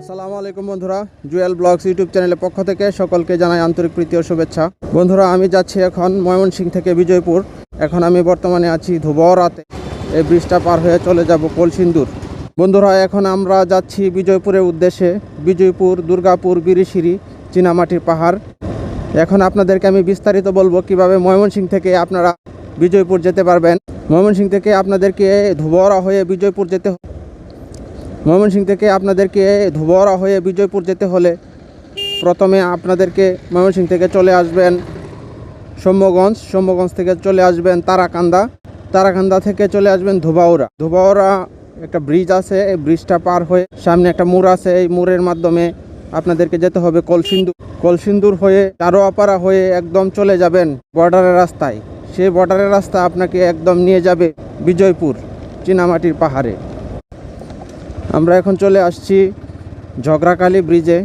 আসসালামু আলাইকুম বন্ধুরা, জুয়েল ব্লগস ইউটিউব চ্যানেলের পক্ষ থেকে সকলকে জানাই আন্তরিক প্রীতি ও শুভেচ্ছা। বন্ধুরা, আমি যাচ্ছি এখন ময়মনসিংহ থেকে বিজয়পুর। এখন আমি বর্তমানে আছি ধুবরাতে। এই ব্রিজটা পার হয়ে চলে যাব কলসিন্দুর। বন্ধুরা, এখন আমরা যাচ্ছি বিজয়পুরের উদ্দেশ্যে। বিজয়পুর, দুর্গাপুর বিরিশিরি চীনামাটির পাহাড়। এখন আপনাদেরকে আমি বিস্তারিত বলব কীভাবে ময়মনসিংহ থেকে আপনারা বিজয়পুর যেতে পারবেন। ময়মনসিংহ থেকে আপনাদেরকে ধুবরা হয়ে বিজয়পুর যেতে ময়মনসিংহ থেকে আপনাদেরকে ধুবরা হয়ে বিজয়পুর যেতে হলে প্রথমে আপনাদেরকে ময়মনসিংহ থেকে চলে আসবেন সৌম্যগঞ্জ সৌম্যগঞ্জ থেকে চলে আসবেন তারাকান্দা। তারাকান্দা থেকে চলে আসবেন ধুবাউরা ধুবাউরা একটা ব্রিজ আছে, এই ব্রিজটা পার হয়ে সামনে একটা মোড় আছে, এই মোড়ের মাধ্যমে আপনাদেরকে যেতে হবে কলসিন্দুর। কলসিন্দুর হয়ে চারোয়াপাড়া হয়ে একদম চলে যাবেন বর্ডারের রাস্তায়। সেই বর্ডারের রাস্তা আপনাকে একদম নিয়ে যাবে বিজয়পুর, চীনামাটির পাহাড়ে। আমরা এখন চলে আসছি ঝগড়াকালী ব্রিজে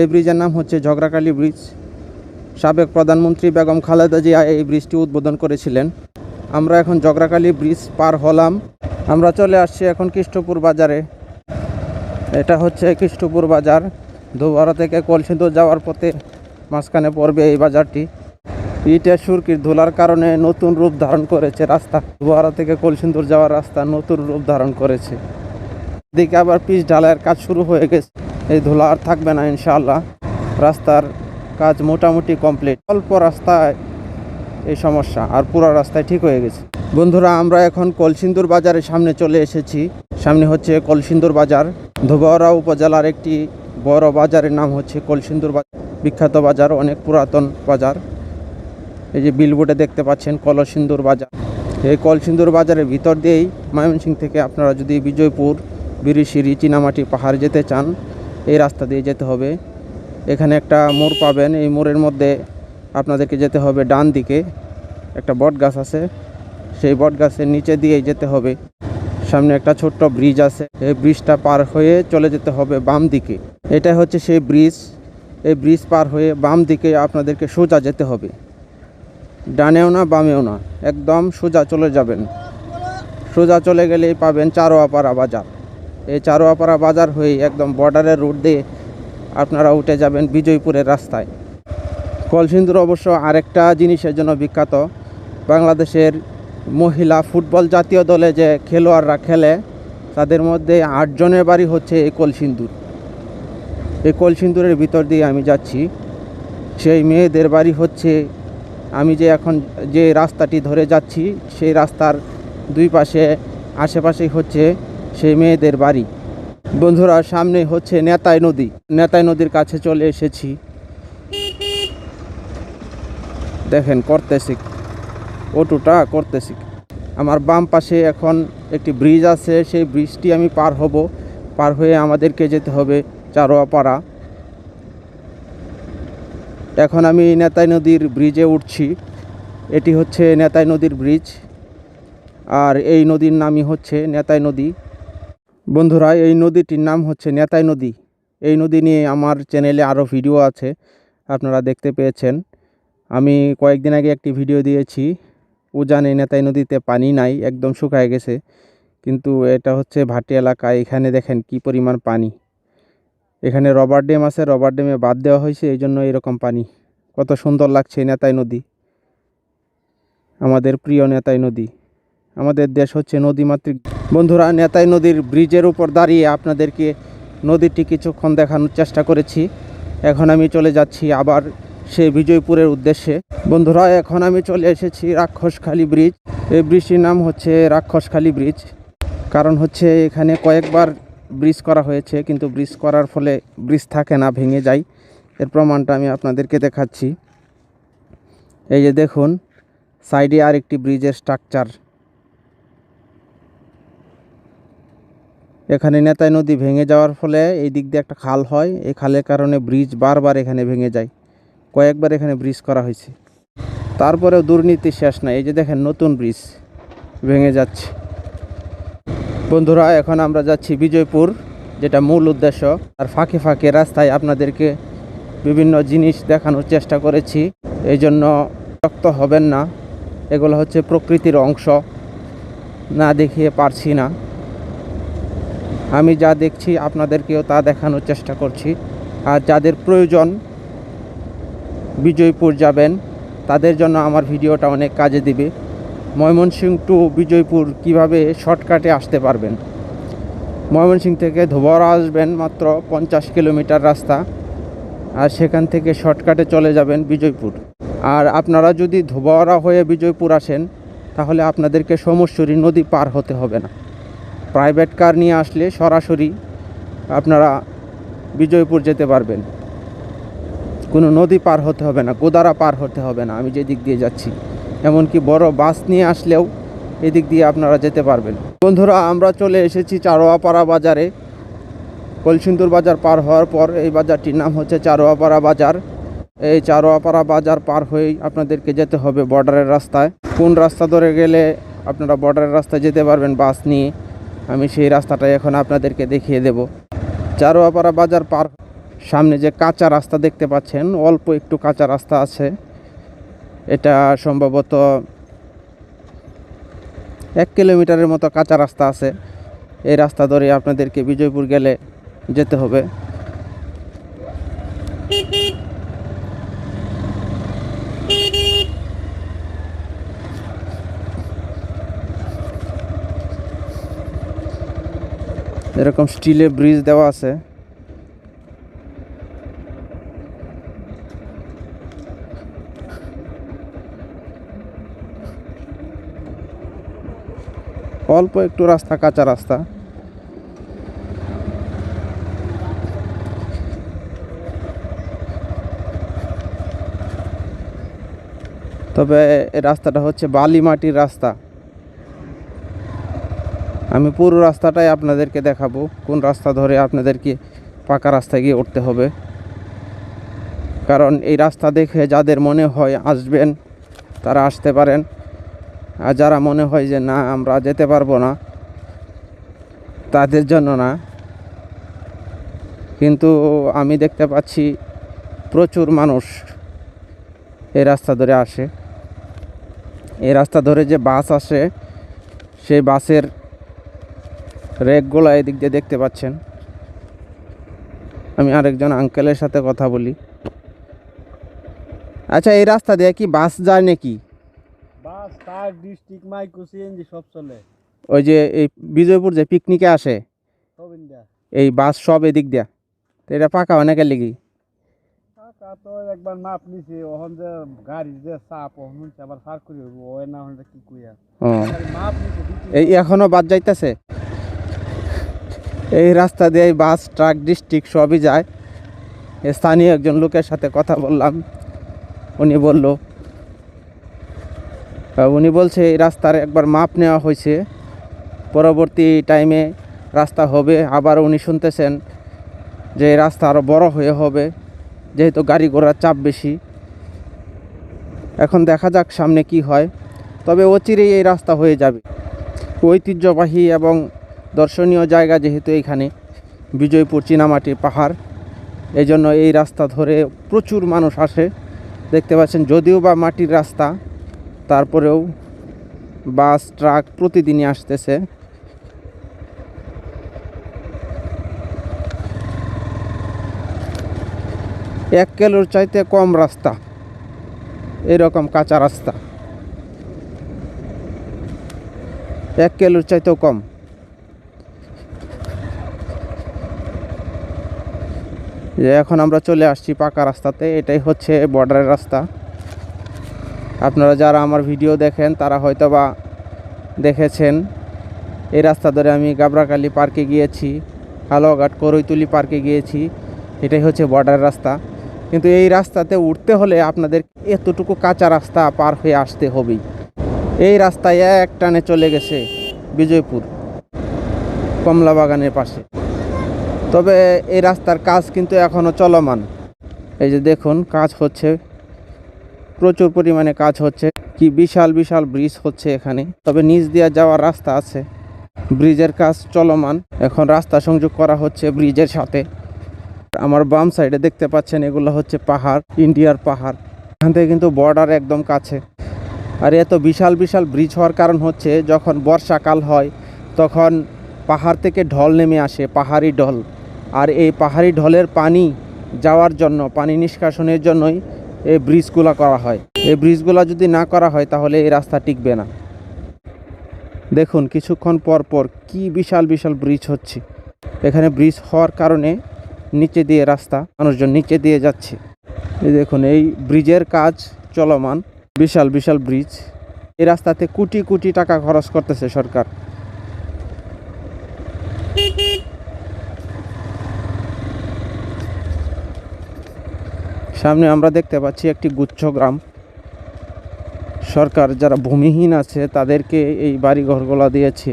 এই ব্রিজের নাম হচ্ছে ঝগড়াকালী ব্রিজ সাবেক প্রধানমন্ত্রী বেগম খালেদা জিয়া এই ব্রিজটি উদ্বোধন করেছিলেন। আমরা এখন ঝগড়াকালী ব্রিজ পার হলাম। আমরা চলে আসছি এখন কৃষ্ণপুর বাজারে। এটা হচ্ছে কৃষ্ণপুর বাজার। ধুবরা থেকে কলসিন্দুর যাওয়ার পথে মাঝখানে পড়বে এই বাজারটি। ইটের সুরকির ধুলার কারণে নতুন রূপ ধারণ করেছে রাস্তা। ধুবরা থেকে কলসিন্দুর যাওয়ার রাস্তা নতুন রূপ ধারণ করেছে। দিকে আবার পিচ ঢালাইয়ের কাজ শুরু হয়ে গেছে। এই ধুলা আর থাকবে না, ইনশাআল্লাহ। রাস্তার কাজ মোটামুটি কমপ্লিট। অল্প রাস্তায় এই সমস্যা, আর পুরো রাস্তায় ঠিক হয়ে গেছে। বন্ধুরা, আমরা এখন কলসিন্দুর বাজারের সামনে চলে এসেছি। সামনে হচ্ছে কলসিন্দুর বাজার। ধোবাওড়া উপজেলার একটি বড় বাজারের নাম হচ্ছে কলসিন্দুর বাজার। বিখ্যাত বাজার, অনেক পুরাতন বাজার। এই যে বিলবোর্ডে দেখতে পাচ্ছেন কলসিন্দুর বাজার। এই কলসিন্দুর বাজারের ভিতর দিয়েই ময়মনসিংহ থেকে আপনারা যদি বিজয়পুর বিরিশিরি চীনামাটি, পাহাড় যেতে চান, এই রাস্তা দিয়ে যেতে হবে। এখানে একটা মোড় পাবেন, এই মোড়ের মধ্যে আপনাদেরকে যেতে হবে ডান দিকে। একটা বট গাছ আছে, সেই বট গাছের নিচে দিয়েই যেতে হবে। সামনে একটা ছোট্ট ব্রিজ আছে, এই ব্রিজটা পার হয়ে চলে যেতে হবে বাম দিকে। এটা হচ্ছে সেই ব্রিজ, এই ব্রিজ পার হয়ে বাম দিকে আপনাদেরকে সোজা যেতে হবে। ডানেও না, বামেও না, একদম সোজা চলে যাবেন। সোজা চলে গেলেই পাবেন চারোয়াপাড়া বাজার। এই চারোয়াপাড়া বাজার হয়ে একদম বর্ডারের রুট দিয়ে আপনারা উঠে যাবেন বিজয়পুরের রাস্তায়। কলসিন্দুর অবশ্য আরেকটা জিনিসের জন্য বিখ্যাত, বাংলাদেশের মহিলা ফুটবল জাতীয় দলে যে খেলোয়াড়রা খেলে, তাদের মধ্যে আটজনের বাড়ি হচ্ছে এই কলসিন্দুর। এই কলসিন্দুরের ভিতর দিয়ে আমি যাচ্ছি। সেই মেয়েদের বাড়ি হচ্ছে, আমি যে এখন যে রাস্তাটি ধরে যাচ্ছি, সেই রাস্তার দুই পাশে, আশেপাশেই হচ্ছে সেই মেয়েদের বাড়ি। বন্ধুরা, সামনে হচ্ছে নেতাই নদী। নেতাই নদীর কাছে চলে এসেছি। দেখেন, করতেছি। অটোটা করতেছি। আমার বাম পাশে এখন একটি ব্রিজ আছে। সেই ব্রিজটি আমি পার হব। পার হয়ে আমাদেরকে যেতে হবে চারোয়াপাড়া। এখন আমি নেতাই নদীর ব্রিজে উঠছি। এটি হচ্ছে নেতাই নদীর ব্রিজ। আর এই নদীর নামই হচ্ছে নেতাই নদী। বন্ধুরা, এই নদীটির নাম হচ্ছে নেতাই নদী। এই নদী নিয়ে আমার চ্যানেলে আরও ভিডিও আছে, আপনারা দেখতে পেয়েছেন। আমি কয়েকদিন আগে একটি ভিডিও দিয়েছি উজানে নেতাই নদীতে পানি নাই, একদম শুকায় গেছে। কিন্তু এটা হচ্ছে ভাটি এলাকা, এখানে দেখেন কি পরিমাণ পানি। এখানে রবার ড্যাম আছে, রবার ড্যামে বাদ দেওয়া হয়েছে, এই জন্য এরকম পানি। কত সুন্দর লাগছে নেতাই নদী। আমাদের প্রিয় নেতাই নদী। আমাদের দেশ হচ্ছে নদীমাতৃক বন্ধুরা, নেতাই নদীর ব্রিজের উপর দাঁড়িয়ে আপনাদেরকে নদীটি কিছুক্ষণ দেখানোর চেষ্টা করেছি। এখন আমি চলে যাচ্ছি আবার সেই বিজয়পুরের উদ্দেশ্যে। বন্ধুরা, এখন আমি চলে এসেছি রাক্ষসখালী ব্রিজ। এই ব্রিজটির নাম হচ্ছে রাক্ষসখালী ব্রিজ। কারণ হচ্ছে এখানে কয়েকবার ব্রিজ করা হয়েছে, কিন্তু ব্রিজ করার ফলে ব্রিজ থাকে না, ভেঙে যায়। এর প্রমাণটা আমি আপনাদেরকে দেখাচ্ছি। এই যে দেখুন, সাইডে আর একটি ব্রিজের স্ট্রাকচার। এখানে নেতাই নদী ভেঙে যাওয়ার ফলে এই দিক দিয়ে একটা খাল হয়। এই খালের কারণে ব্রিজ বারবার এখানে ভেঙে যায়। কয়েকবার এখানে ব্রিজ করা হয়েছে। তারপরেও দুর্নীতি শেষ নাই। এই যে দেখেন, নতুন ব্রিজ ভেঙে যাচ্ছে। বন্ধুরা, এখন আমরা যাচ্ছি বিজয়পুর, যেটা মূল উদ্দেশ্য। আর ফাঁকে ফাঁকে রাস্তায় আপনাদেরকে বিভিন্ন জিনিস দেখানোর চেষ্টা করেছি। এই জন্য বিরক্ত হবেন না। এগুলো হচ্ছে প্রকৃতির অংশ। না দেখিয়ে পারছি না। আমি যা দেখছি আপনাদেরকেও তা দেখানোর চেষ্টা করছি। আর যাদের প্রয়োজন বিজয়পুর যাবেন, তাদের জন্য আমার ভিডিওটা অনেক কাজে দিবে। ময়মনসিং টু বিজয়পুর কীভাবে শর্টকাটে আসতে পারবেন? ময়মনসিংহ থেকে ধোবরা আসবেন মাত্র পঞ্চাশ কিলোমিটার রাস্তা, আর সেখান থেকে শর্টকাটে চলে যাবেন বিজয়পুর। আর আপনারা যদি ধোবরা হয়ে বিজয়পুর আসেন, তাহলে আপনাদেরকে সমস্যরী নদী পার হতে হবে না। প্রাইভেট কার নিয়ে আসলে সরাসরি আপনারা বিজয়পুর যেতে পারবেন। কোনো নদী পার হতে হবে না, গোদারা পার হতে হবে না, আমি যে দিক দিয়ে যাচ্ছি। এমনকি বড় বাস নিয়ে আসলেও এদিক দিয়ে আপনারা যেতে পারবেন। বন্ধুরা, আমরা চলে এসেছি চারোয়াপাড়া বাজারে। কলসিন্দুর বাজার পার হওয়ার পর এই বাজারটির নাম হচ্ছে চারোয়াপাড়া বাজার। এই চারোয়াপাড়া বাজার পার হয়েই আপনাদেরকে যেতে হবে বর্ডারের রাস্তায়। কোন রাস্তা ধরে গেলে আপনারা বর্ডারের রাস্তায় যেতে পারবেন বাস নিয়ে। আমি সেই রাস্তাটাই এখন আপনাদেরকে দেখিয়ে দেব। চারোয়াপাড়া বাজার পার সামনে যে কাঁচা রাস্তা দেখতে পাচ্ছেন, অল্প একটু কাঁচা রাস্তা আছে। এটা সম্ভবত এক কিলোমিটারের মতো কাঁচা রাস্তা আছে। এই রাস্তা ধরে আপনাদেরকে বিজয়পুর গেলে যেতে হবে। এরকম স্টিলের ব্রিজ দেওয়া আছে। অল্প একটু রাস্তা, কাঁচা রাস্তা। তবে রাস্তাটা হচ্ছে বালি মাটির রাস্তা। আমি পুরো রাস্তাটাই আপনাদেরকে দেখাবো, কোন রাস্তা ধরে আপনাদেরকে পাকা রাস্তায় গিয়ে উঠতে হবে। কারণ এই রাস্তা দেখে যাদের মনে হয় আসবেন, তারা আসতে পারেন। আর যারা মনে হয় যে না, আমরা যেতে পারব না, তাদের জন্য না। কিন্তু আমি দেখতে পাচ্ছি প্রচুর মানুষ এই রাস্তা ধরে আসে। এই রাস্তা ধরে যে বাস আসে, সেই বাসের রেকগুলো এদিক দিয়ে দেখতে পাচ্ছেন। আমি আরেকজন আঙ্কেলের সাথে কথা বলি। আচ্ছা এই রাস্তা দিয়ে কি বাস যায় নাকি? Bus truck district micro CNG সব চলে। ওই যে এই বিজয়পুর যে পিকনিকে আসে এই বাস সব এদিক দিয়া। তো এটা পাকা অনেকের লেগে কাকা তো একবার মাপ নিছে যে গাড়ি যে চাপ আবার করে ওই না হলে কি কইয়া। মাপ নিছে এই এখনও বাদ যাইতেছে? এই রাস্তা দিয়ে বাস, ট্রাক, ডিস্ট্রিক্ট সবই যায়। স্থানীয় একজন লোকের সাথে কথা বললাম। উনি বলল উনি বলছে, এই রাস্তার একবার মাপ নেওয়া হয়েছে। পরবর্তী টাইমে রাস্তা হবে। আবার উনি শুনতেছেন যে এই রাস্তা আরও বড় হয়ে হবে। যেহেতু গাড়ি ঘোড়ার চাপ বেশি। এখন দেখা যাক সামনে কি হয়। তবে অচিরেই এই রাস্তা হয়ে যাবে। ঐতিহ্যবাহী এবং দর্শনীয় জায়গা যেহেতু এইখানে বিজয়পুর চীনামাটির পাহাড় এই জন্য এই রাস্তা ধরে প্রচুর মানুষ আসে। দেখতে পাচ্ছেন, যদিও বা মাটির রাস্তা, তারপরেও বাস, ট্রাক প্রতিদিনই আসতেছে। এক কিলোর চাইতে কম রাস্তা, এরকম কাঁচা রাস্তা। এক কিলোর চাইতেও কম। যে এখন আমরা চলে আসছি পাকা রাস্তাতে, এটাই হচ্ছে বর্ডারের রাস্তা। আপনারা যারা আমার ভিডিও দেখেন, তারা হয়তো বা দেখেছেন, এই রাস্তা ধরে আমি গাবরাকালি পার্কে গিয়েছি, হালুয়াঘাট করৈতুলি পার্কে গিয়েছি, এটাই হচ্ছে বর্ডারের রাস্তা। কিন্তু এই রাস্তাতে উঠতে হলে আপনাদের এতটুকু কাঁচা রাস্তা পার হয়ে আসতে হবেই। এই রাস্তায় এক টানে চলে গেছে বিজয়পুর কমলা বাগানের পাশে। তবে এই রাস্তার কাজ কিন্তু এখনও চলমান। এই যে দেখুন, কাজ হচ্ছে। প্রচুর পরিমাণে কাজ হচ্ছে। কি বিশাল বিশাল ব্রিজ হচ্ছে এখানে। তবে নিচ দিয়ে যাওয়ার রাস্তা আছে। ব্রিজের কাজ চলমান। এখন রাস্তা সংযোগ করা হচ্ছে ব্রিজের সাথে। আমার বাম সাইডে দেখতে পাচ্ছেন, এগুলো হচ্ছে পাহাড়, ইন্ডিয়ার পাহাড়। এখান থেকে কিন্তু বর্ডার একদম কাছে। আর এত বিশাল বিশাল ব্রিজ হওয়ার কারণ হচ্ছে, যখন বর্ষাকাল হয়, তখন পাহাড় থেকে ঢল নেমে আসে, পাহাড়ি ঢল। আর এই পাহাড়ি ঢলের পানি যাওয়ার জন্য, পানি নিষ্কাশনের জন্যই এই ব্রিজগুলো করা হয়। এই ব্রিজগুলো যদি না করা হয়, তাহলে এই রাস্তা টিকবে না। দেখুন, কিছুক্ষণ পর পর কি বিশাল বিশাল ব্রিজ হচ্ছে। এখানে ব্রিজ হওয়ার কারণে নিচে দিয়ে রাস্তা, মানুষজন নিচে দিয়ে যাচ্ছে। এই দেখুন, এই ব্রিজের কাজ চলমান। বিশাল বিশাল ব্রিজ। এই রাস্তাতে কোটি কোটি টাকা খরচ করতেছে সরকার। সামনে আমরা দেখতে পাচ্ছি একটি গুচ্ছ গ্রাম। সরকার যারা ভূমিহীন আছে, তাদেরকে এই বাড়ি ঘরগুলো দিয়েছে।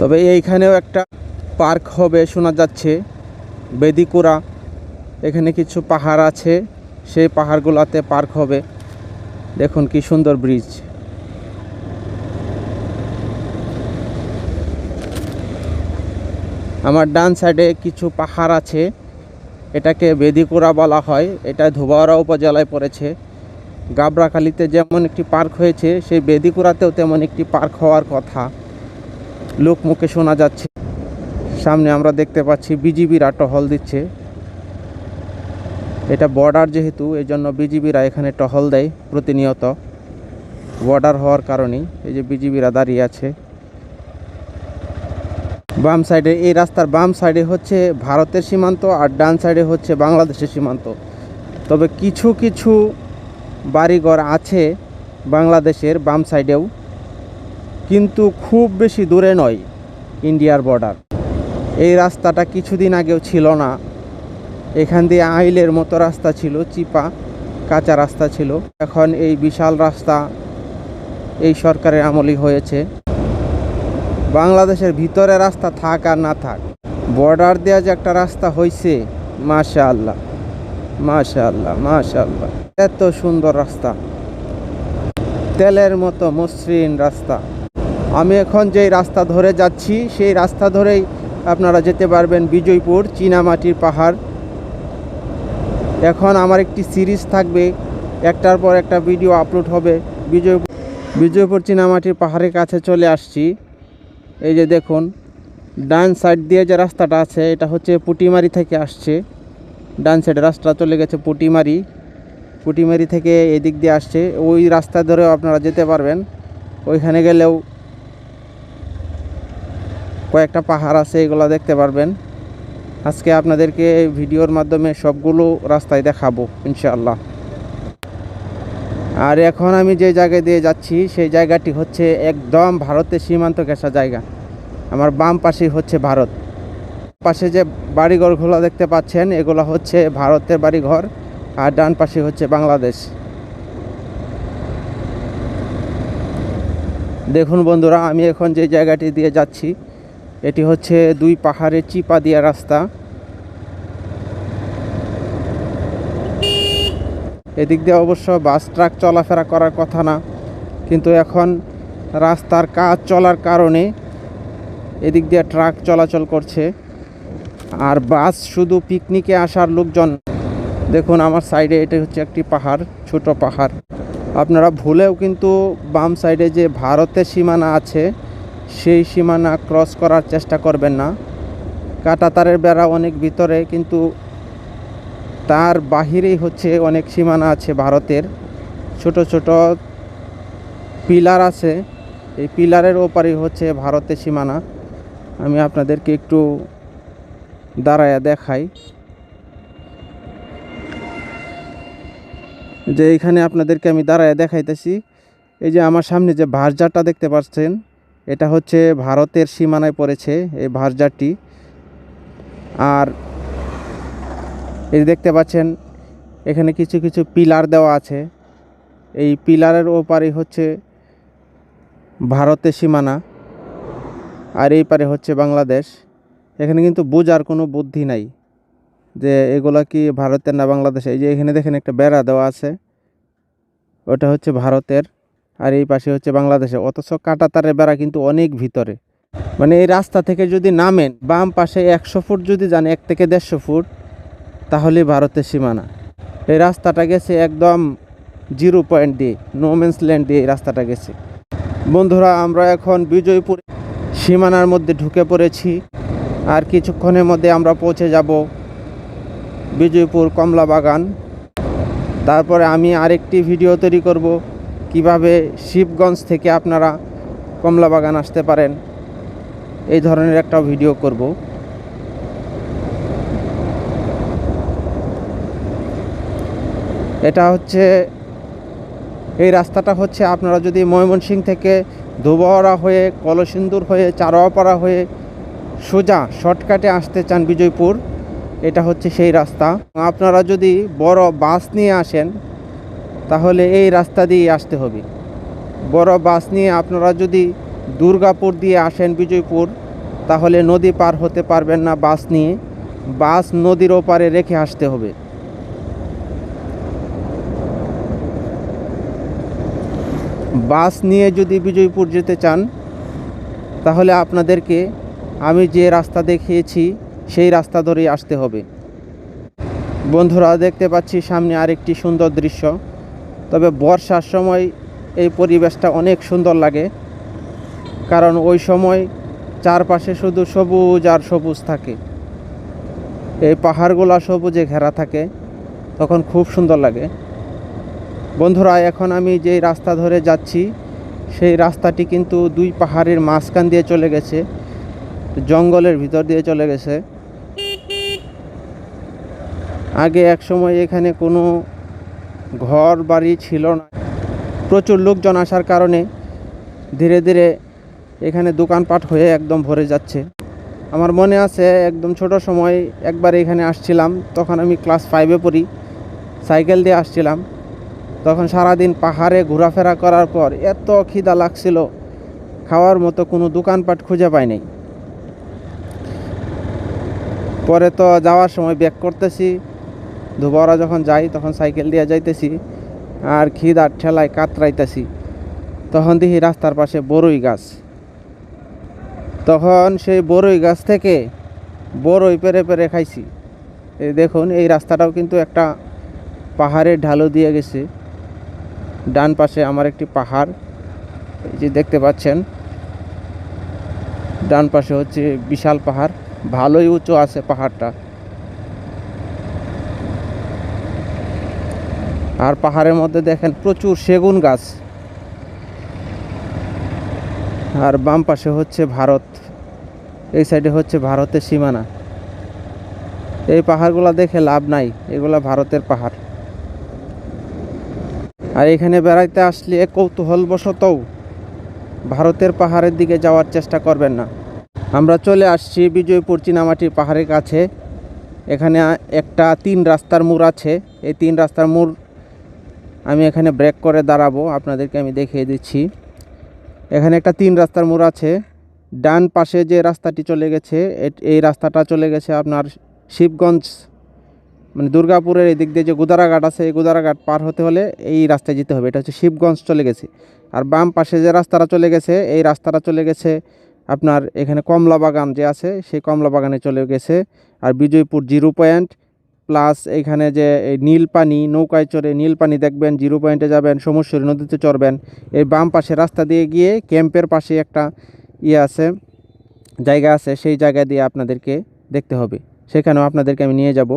তবে এইখানেও একটা পার্ক হবে শোনা যাচ্ছে বেদিকুরা এখানে কিছু পাহাড় আছে, সেই পাহাড়গুলোতে পার্ক হবে। দেখুন কি সুন্দর ব্রিজ। আমার ডান সাইডে কিছু পাহাড় আছে। এটাকে বেদিকুরা বলা হয়। এটা ধুবাওড়া উপজেলায় পড়েছে। গাবরাখালিতে যেমন একটি পার্ক হয়েছে, সেই বেদিকুরাতেও তেমন একটি পার্ক হওয়ার কথা। লোক মুখে শোনা যাচ্ছে। সামনে আমরা দেখতে পাচ্ছি বিজিবিরা টহল দিচ্ছে। এটা বর্ডার যেহেতু এই জন্য বিজিবিরা এখানে টহল দেয় প্রতিনিয়ত। বর্ডার হওয়ার কারণেই এই যে বিজিবিরা দাঁড়িয়ে আছে। বাম সাইডে, এই রাস্তার বাম সাইডে হচ্ছে ভারতের সীমান্ত আর ডান সাইডে হচ্ছে বাংলাদেশের সীমান্ত। তবে কিছু কিছু বাড়িঘর আছে বাংলাদেশের বাম সাইডেও, কিন্তু খুব বেশি দূরে নয় ইন্ডিয়ার বর্ডার। এই রাস্তাটা কিছুদিন আগেও ছিল না। এখান দিয়ে আইলের মতো রাস্তা ছিল, চিপা, কাঁচা রাস্তা ছিল। এখন এই বিশাল রাস্তা এই সরকারের আমলই হয়েছে। বাংলাদেশের ভিতরে রাস্তা থাক আর না থাক বর্ডার দেওয়া যে একটা রাস্তা হয়েছে মাশা আল্লাহ মাশা আল্লাহ মাশা আল্লাহ এত সুন্দর রাস্তা, তেলের মতো মসৃণ রাস্তা। আমি এখন যেই রাস্তা ধরে যাচ্ছি, সেই রাস্তা ধরেই আপনারা যেতে পারবেন বিজয়পুর চীনামাটির পাহাড়। এখন আমার একটি সিরিজ থাকবে, একটার পর একটা ভিডিও আপলোড হবে বিজয়পুর বিজয়পুর চীনামাটির পাহাড়ের কাছে চলে আসছি। এই যে দেখুন, ডান সাইড দিয়ে যে রাস্তাটা আছে, এটা হচ্ছে পুটিমারি থেকে আসছে। ডান সাইডে রাস্তা চলে গেছে পুটিমারি। পুটিমারি থেকে এদিক দিয়ে আসছে। ওই রাস্তা ধরেও আপনারা যেতে পারবেন। ওইখানে গেলেও কয়েকটা পাহাড় আছে, এগুলো দেখতে পারবেন। আজকে আপনাদেরকে ভিডিওর মাধ্যমে সবগুলো রাস্তায় দেখাবো, ইনশাআল্লাহ। আর এখন আমি যে জায়গায় দিয়ে যাচ্ছি, সেই জায়গাটি হচ্ছে একদম ভারতের সীমান্ত ঘেঁষা জায়গা। আমার বাম পাশেই হচ্ছে ভারত। পাশে যে বাড়িঘরগুলো দেখতে পাচ্ছেন, এগুলো হচ্ছে ভারতের বাড়িঘর আর ডান পাশে হচ্ছে বাংলাদেশ। দেখুন বন্ধুরা, আমি এখন যে জায়গাটি দিয়ে যাচ্ছি, এটি হচ্ছে দুই পাহাড়ে চিপা দিয়া রাস্তা। এদিক দিয়ে অবশ্য বাস, ট্রাক চলাফেরা করার কথা না, কিন্তু এখন রাস্তার কাজ চলার কারণে এদিক দিয়ে ট্রাক চলাচল করছে। আর বাস শুধু পিকনিকে আসার লোকজন। দেখুন, আমার সাইডে এটা হচ্ছে একটি পাহাড়, ছোট পাহাড়। আপনারা ভুলেও কিন্তু বাম সাইডে যে ভারতের সীমানা আছে, সেই সীমানা ক্রস করার চেষ্টা করবেন না। কাটাতারের বেড়া অনেক ভিতরে, কিন্তু তার বাহিরেই হচ্ছে অনেক সীমানা আছে ভারতের। ছোট ছোট পিলার আছে। এই পিলারের ওপারেই হচ্ছে ভারতের সীমানা। আমি আপনাদেরকে একটু দাঁড়ায়া দেখাই। যে এখানে আপনাদেরকে আমি দাঁড়ায় দেখাইতেছি। এই যে আমার সামনে যে ভার্জারটা দেখতে পাচ্ছেন, এটা হচ্ছে ভারতের সীমানায় পড়েছে এই ভার্জারটি। আর এই দেখতে পাচ্ছেন, এখানে কিছু কিছু পিলার দেওয়া আছে। এই পিলারের ওপারে হচ্ছে ভারতের সীমানা। আর এই পারে হচ্ছে বাংলাদেশ। এখানে কিন্তু বোঝার কোনো বুদ্ধি নাই যে এগুলা কি ভারতের না বাংলাদেশ এই যে এখানে দেখেন একটা বেড়া দেওয়া আছে, ওটা হচ্ছে ভারতের আর এই পাশে হচ্ছে বাংলাদেশে অথচ কাঁটাতারের বেড়া কিন্তু অনেক ভিতরে। মানে এই রাস্তা থেকে যদি নামেন, বাম পাশে একশো ফুট যদি যান, এক থেকে দেড়শো ফুট, তাহলে ভারতের সীমানা। এই রাস্তাটা গেছে একদম জিরো পয়েন্ট দিয়ে নোমেন্স ল্যান্ড দিয়ে এই রাস্তাটা গেছে। বন্ধুরা, আমরা এখন বিজয়পুর সীমানার মধ্যে ঢুকে পড়েছি। আর কিছুক্ষণের মধ্যে আমরা পৌঁছে যাব বিজয়পুর কমলা বাগান। তারপরে আমি আরেকটি ভিডিও তৈরি করব, কীভাবে শিবগঞ্জ থেকে আপনারা কমলা বাগান আসতে পারেন। এই ধরনের একটা ভিডিও করব। এটা হচ্ছে, এই রাস্তাটা হচ্ছে আপনারা যদি ময়মনসিংহ থেকে ধুবহরা হয়ে, কলসিন্দুর হয়ে, চারোয়াপাড়া হয়ে সোজা শর্টকাটে আসতে চান বিজয়পুর, এটা হচ্ছে সেই রাস্তা। আপনারা যদি বড় বাস নিয়ে আসেন, তাহলে এই রাস্তা দিয়ে আসতে হবে। বড় বাস নিয়ে আপনারা যদি দুর্গাপুর দিয়ে আসেন বিজয়পুর, তাহলে নদী পার হতে পারবেন না বাস নিয়ে। বাস নদীর ওপারে রেখে আসতে হবে। বাস নিয়ে যদি বিজয়পুর যেতে চান, তাহলে আপনাদেরকে আমি যে রাস্তা দেখিয়েছি, সেই রাস্তা ধরেই আসতে হবে। বন্ধুরা, দেখতে পাচ্ছি সামনে আরেকটি সুন্দর দৃশ্য। তবে বর্ষার সময় এই পরিবেশটা অনেক সুন্দর লাগে, কারণ ওই সময় চারপাশে শুধু সবুজ আর সবুজ থাকে। এই পাহাড়গুলো সবুজে ঘেরা থাকে, তখন খুব সুন্দর লাগে। বন্ধুরা, এখন আমি যেই রাস্তা ধরে যাচ্ছি, সেই রাস্তাটি কিন্তু দুই পাহাড়ের মাঝখান দিয়ে চলে গেছে, জঙ্গলের ভিতর দিয়ে চলে গেছে। আগে এক সময় এখানে কোনো ঘর বাড়ি ছিল না। প্রচুর লোকজন আসার কারণে ধীরে ধীরে এখানে দোকানপাট হয়ে একদম ভরে যাচ্ছে। আমার মনে আছে, একদম ছোট সময় একবার এখানে আসছিলাম, তখন আমি ক্লাস ফাইভে পড়ি, সাইকেল দিয়ে আসছিলাম। তখন সারাদিন পাহাড়ে ঘোরাফেরা করার পর এত খিদা লাগছিল, খাওয়ার মতো কোনো দোকানপাট খুঁজে পাই নাই পরে তো যাওয়ার সময় ব্যাক করতেছি দুবারা যখন যাই তখন সাইকেল দিয়ে যাইতেছি, আর খিদার ঠেলায় কাতরাইতেছি। তখন দেখি রাস্তার পাশে বড়ই গাছ। তখন সেই বড়ই গাছ থেকে বড়ই পেরে পেরে খাইছি। এই দেখুন, এই রাস্তাটাও কিন্তু একটা পাহাড়ের ঢালু দিয়ে গেছে। ডান পাশে আমার একটি পাহাড়, এই যে দেখতে পাচ্ছেন। ডান পাশে হচ্ছে বিশাল পাহাড়, ভালোই উঁচু আছে পাহাড়টা। আর পাহাড়ের মধ্যে দেখেন প্রচুর সেগুন গাছ। আর বাম পাশে হচ্ছে ভারত, এই সাইডে হচ্ছে ভারতের সীমানা। এই পাহাড়গুলো দেখে লাভ নাই, এগুলা ভারতের পাহাড়। আর এখানে বেড়াইতে আসলে কৌতূহলবশতও ভারতের পাহাড়ের দিকে যাওয়ার চেষ্টা করবেন না। আমরা চলে আসছি বিজয়পুর চীনামাটির পাহাড়ের কাছে। এখানে একটা তিন রাস্তার মোড় আছে। এই তিন রাস্তার মোড় আমি এখানে ব্রেক করে দাঁড়াবো, আপনাদেরকে আমি দেখিয়ে দিচ্ছি। এখানে একটা তিন রাস্তার মোড় আছে। ডান পাশে যে রাস্তাটি চলে গেছে এই রাস্তাটা চলে গেছে আপনার শিবগঞ্জ মানে দুর্গাপুরের এই দিক দিয়ে যে গুদারাঘাট আছে, এই গুদারাঘাট পার হতে হলে এই রাস্তায় যেতে হবে। এটা হচ্ছে শিবগঞ্জ চলে গেছে। আর বাম পাশে যে রাস্তাটা চলে গেছে, এই রাস্তাটা চলে গেছে আপনার এখানে কমলা বাগান যে আছে, সেই কমলা বাগানে চলে গেছে। আর বিজয়পুর জিরো পয়েন্ট, প্লাস এখানে যে নীল পানি নৌকায় চড়ে নীল পানি দেখবেন, জিরো পয়েন্টে যাবেন সমস্যরী নদীতে চড়বেন। এই বাম পাশে রাস্তা দিয়ে গিয়ে ক্যাম্পের পাশে একটা ইয়ে আছে, জায়গা আছে, সেই জায়গা দিয়ে আপনাদেরকে দেখতে হবে। সেখানেও আপনাদেরকে আমি নিয়ে যাব।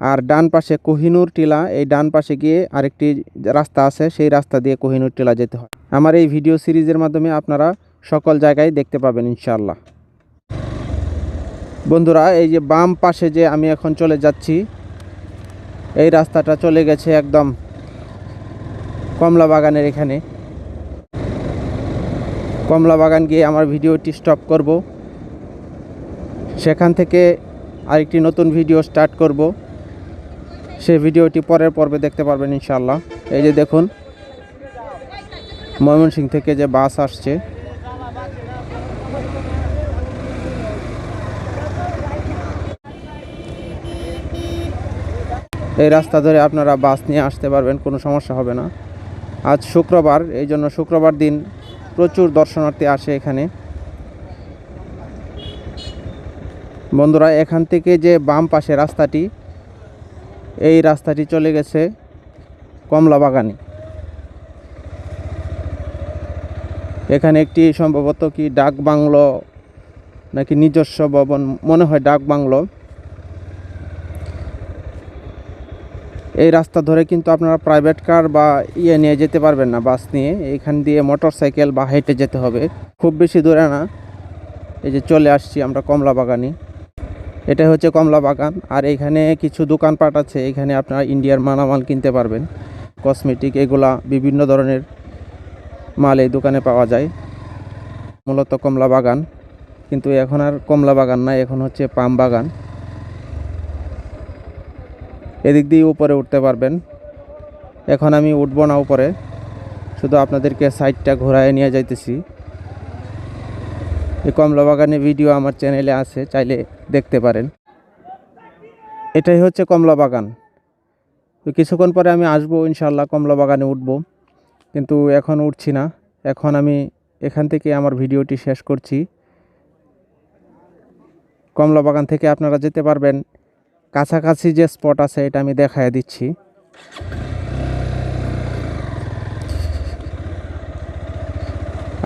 আর ডান পাশে কোহিনুর টিলা, এই ডান পাশে গিয়ে আরেকটি রাস্তা আছে, সেই রাস্তা দিয়ে কোহিনুর টিলা যেতে হয়। আমার এই ভিডিও সিরিজের মাধ্যমে আপনারা সকল জায়গায় দেখতে পাবেন, ইনশাআল্লাহ। বন্ধুরা, এই যে বাম পাশে যে আমি এখন চলে যাচ্ছি, এই রাস্তাটা চলে গেছে একদম কমলা বাগানের এখানে। কমলা বাগান গিয়ে আমার ভিডিওটি স্টপ করব। সেখান থেকে আরেকটি নতুন ভিডিও স্টার্ট করব। সেই ভিডিওটি পরের পর্বে দেখতে পারবেন ইনশাল্লাহ এই যে দেখুন, ময়মনসিং থেকে যে বাস আসছে। এই রাস্তা ধরে আপনারা বাস নিয়ে আসতে পারবেন, কোনো সমস্যা হবে না। আজ শুক্রবার, এই জন্য শুক্রবার দিন প্রচুর দর্শনার্থী আসে এখানে। বন্ধুরা, এখান থেকে যে বাম পাশে রাস্তাটি এই রাস্তাটি চলে গেছে কমলা বাগানে এখানে একটি সম্ভবত কি ডাক বাংলো নাকি নিজস্ব ভবন, মনে হয় ডাক বাংলো। এই রাস্তা ধরে কিন্তু আপনারা প্রাইভেট কার বা ইয়ে নিয়ে যেতে পারবেন না বাস নিয়ে। এখান দিয়ে মোটর সাইকেল বা হেঁটে যেতে হবে। খুব বেশি দূরে না। এই যে চলে আসছি আমরা কমলা বাগানে এটা হচ্ছে কমলা বাগান। আর এখানে কিছু দোকানপাট আছে, এখানে আপনারা ইন্ডিয়ার মালামাল কিনতে পারবেন। কসমেটিক, এগুলা বিভিন্ন ধরনের মাল এই দোকানে পাওয়া যায়। মূলত কমলা বাগান। কিন্তু এখন আর কমলা বাগান না এখন হচ্ছে পাম বাগান। এদিক দিয়ে উপরে উঠতে পারবেন। এখন আমি উঠবো না উপরে। শুধু আপনাদেরকে সাইডটা ঘোরায় নিয়ে যাইতেছি। এই কমলা বাগানের ভিডিও আমার চ্যানেলে আছে, চাইলে দেখতে পারেন। এটাই হচ্ছে কমলা বাগান কিছুক্ষণ পরে আমি আসব ইনশাল্লাহ কমলা বাগানে উঠবো। কিন্তু এখন উঠছি না। এখন আমি এখান থেকে আমার ভিডিওটি শেষ করছি। কমলা বাগান থেকে আপনারা যেতে পারবেন। কাছাকাছি যে স্পট আছে, এটা আমি দেখায় দিচ্ছি।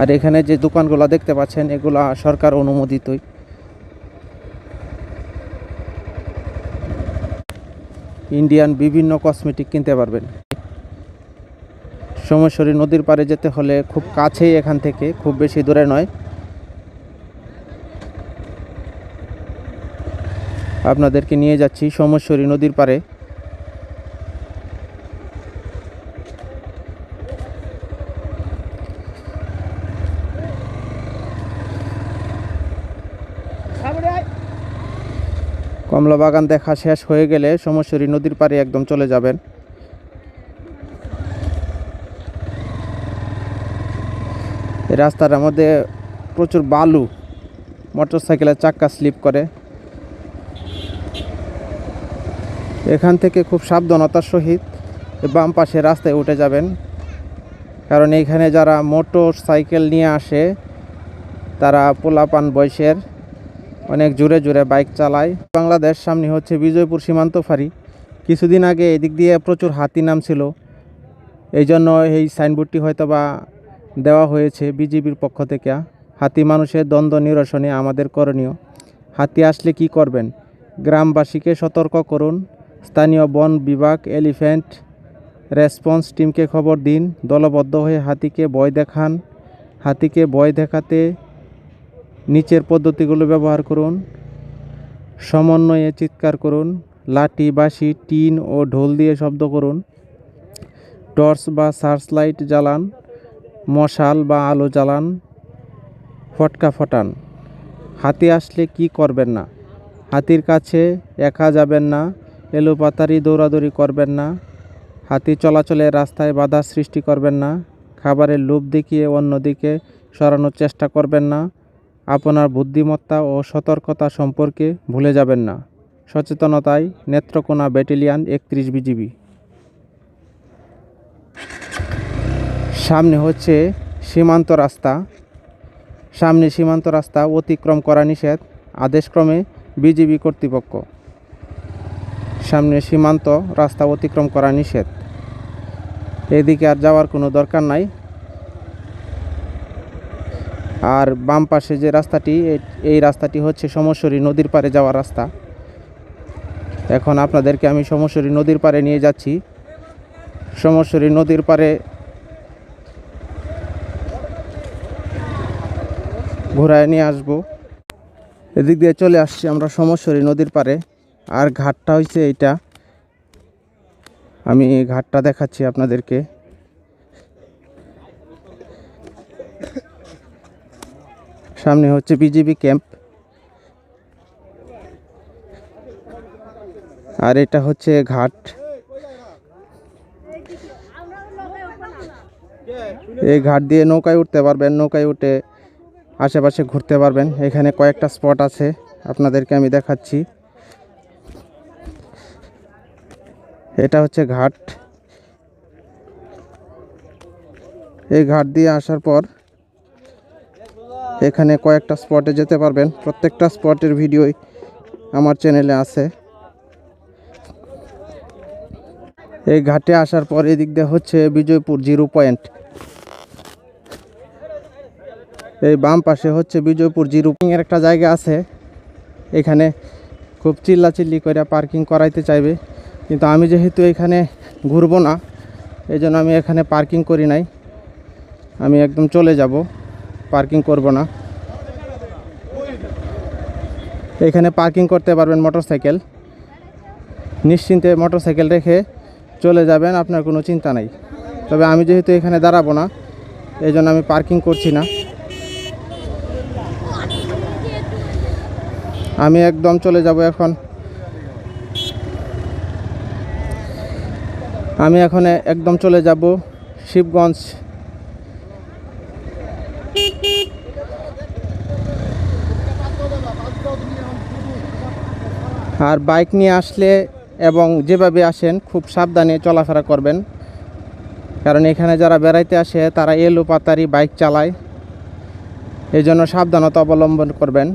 আর এখানে যে দোকানগুলো দেখতে পাচ্ছেন, এগুলা সরকার অনুমোদিতই। ইন্ডিয়ান বিভিন্ন কসমেটিক কিনতে পারবেন। সোমেশ্বরী নদীর পাড়ে যেতে হলে খুব কাছেই এখান থেকে, খুব বেশি দূরে নয়। আপনাদেরকে নিয়ে যাচ্ছি সোমেশ্বরী নদীর পাড়ে। কমলা বাগান দেখা শেষ হয়ে গেলে সোমেশ্বরী নদীর পাড়ে একদম চলে যাবেন। এই রাস্তাটার মধ্যে প্রচুর বালু মোটর সাইকেলের চাক্কা স্লিপ করে। এখান থেকে খুব সাবধানতার সহিত বাম পাশে রাস্তায় উঠে যাবেন। কারণ এইখানে যারা মোটর সাইকেল নিয়ে আসে, তারা পোলাপান বয়সের। অনেক জোরে জোরে বাইক চালায়। বাংলাদেশ সামনে হচ্ছে বিজয়পুর সীমান্ত ফাঁড়ি। কিছুদিন আগে এদিক দিয়ে প্রচুর হাতি নামছিল। এই জন্য এই সাইনবোর্ডটি হয়তো বা দেওয়া হয়েছে বিজিবির পক্ষ থেকে। হাতি মানুষের দ্বন্দ্ব নিরসনে আমাদের করণীয়। হাতি আসলে কি করবেন? গ্রামবাসীকে সতর্ক করুন। স্থানীয় বন বিভাগ, এলিফ্যান্ট রেসপন্স টিমকে খবর দিন। দলবদ্ধ হয়ে হাতিকে ভয় দেখান। হাতিকে ভয় দেখাতে নিচের পদ্ধতিগুলো ব্যবহার করুন। সমন্বয়ে চিৎকার করুন। লাঠি, বাঁশি, টিন ও ঢোল দিয়ে শব্দ করুন। টর্চ বা সার্চ লাইট জ্বালান। মশাল বা আলো জ্বালান। ফটকা ফটান। হাতি আসলে কি করবেন না? হাতির কাছে একা যাবেন না। এলোপাতারি দৌড়াদৌড়ি করবেন না। হাতি চলাচলে রাস্তায় বাধা সৃষ্টি করবেন না। খাবারের লোভ দেখিয়ে অন্যদিকে সরানোর চেষ্টা করবেন না। আপনার বুদ্ধিমত্তা ও সতর্কতা সম্পর্কে ভুলে যাবেন না। সচেতনতায় নেত্রকোনা ব্যাটালিয়ান একত্রিশ বিজিবি। সামনে হচ্ছে সীমান্ত রাস্তা। সামনে সীমান্ত রাস্তা অতিক্রম করা নিষেধ, আদেশক্রমে বিজিবি কর্তৃপক্ষ। সামনে সীমান্ত রাস্তা অতিক্রম করা নিষেধ। এদিকে আর যাওয়ার কোনো দরকার নাই। আর বাম পাশে যে রাস্তাটি এই রাস্তাটি হচ্ছে সমস্বরী নদীর পারে যাওয়ার রাস্তা। এখন আপনাদেরকে আমি সমস্বরী নদীর পাড়ে নিয়ে যাচ্ছি। সমস্বরী নদীর পারে ঘোরায় নিয়ে আসব। এদিক দিয়ে চলে আসছি আমরা সমস্বরী নদীর পাড়ে। আর ঘাটটা হয়েছে এইটা। আমি ঘাটটা দেখাচ্ছি আপনাদেরকে। সামনে হচ্ছে বিজিবি ক্যাম্প। আর এটা হচ্ছে ঘাট। এই ঘাট দিয়ে নৌকায় উঠতে পারবেন, নৌকায় উঠে আশেপাশে ঘুরতে পারবেন। এখানে কয়েকটা স্পট আছে, আপনাদেরকে আমি দেখাচ্ছি। এটা হচ্ছে ঘাট। এই ঘাট দিয়ে আসার পর এখানে কয়েকটা স্পটে যেতে পারবেন। প্রত্যেকটা স্পটের ভিডিওই আমার চ্যানেলে আছে। এই ঘাটে আসার পর এদিক দিয়ে হচ্ছে বিজয়পুর জিরো পয়েন্ট। এই বাম পাশে হচ্ছে বিজয়পুর জিরুপিং এর একটা জায়গা আছে। এখানে খুব চিল্লাচিল্লি করে পার্কিং করাইতে চাইবে। কিন্তু আমি যেহেতু এখানে ঘুরবো না এই আমি এখানে পার্কিং করি নাই। আমি একদম চলে যাব। পার্কিং করব না। এখানে পার্কিং করতে পারবেন মোটরসাইকেল। নিশ্চিন্তে মোটরসাইকেল রেখে চলে যাবেন, আপনার কোনো চিন্তা নাই। তবে আমি যেহেতু এখানে দাঁড়াবো না এই জন্য আমি পার্কিং করছি না। আমি একদম চলে যাব এখন। আমি এখন একদম চলে যাব শিবগঞ্জ আর বাইক নিয়ে আসলে এবং যেভাবে আসেন খুব সাবধানে চলাফেরা করবেন। কারণ এখানে যারা বেড়াইতে আসে, তারা এলো পাতারি বাইক চালায়। এই জন্য সাবধানতা অবলম্বন করবেন।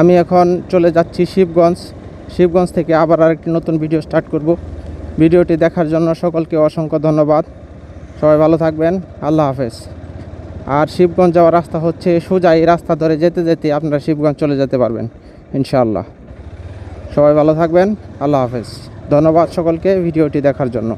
আমি এখন চলে যাচ্ছি শিবগঞ্জ। শিবগঞ্জ থেকে আবার আরেকটি নতুন ভিডিও স্টার্ট করব। ভিডিওটি দেখার জন্য সকলকে অসংখ্য ধন্যবাদ। সবাই ভালো থাকবেন। আল্লাহ হাফেজ। আর শিবগঞ্জ যাওয়ার রাস্তা হচ্ছে সোজা, এই রাস্তা ধরে যেতে যেতে আপনারা শিবগঞ্জ চলে যেতে পারবেন, ইনশাআল্লাহ। সবাই ভালো থাকবেন, আল্লাহ হাফেজ। ধন্যবাদ সকলকে ভিডিওটি দেখার জন্য।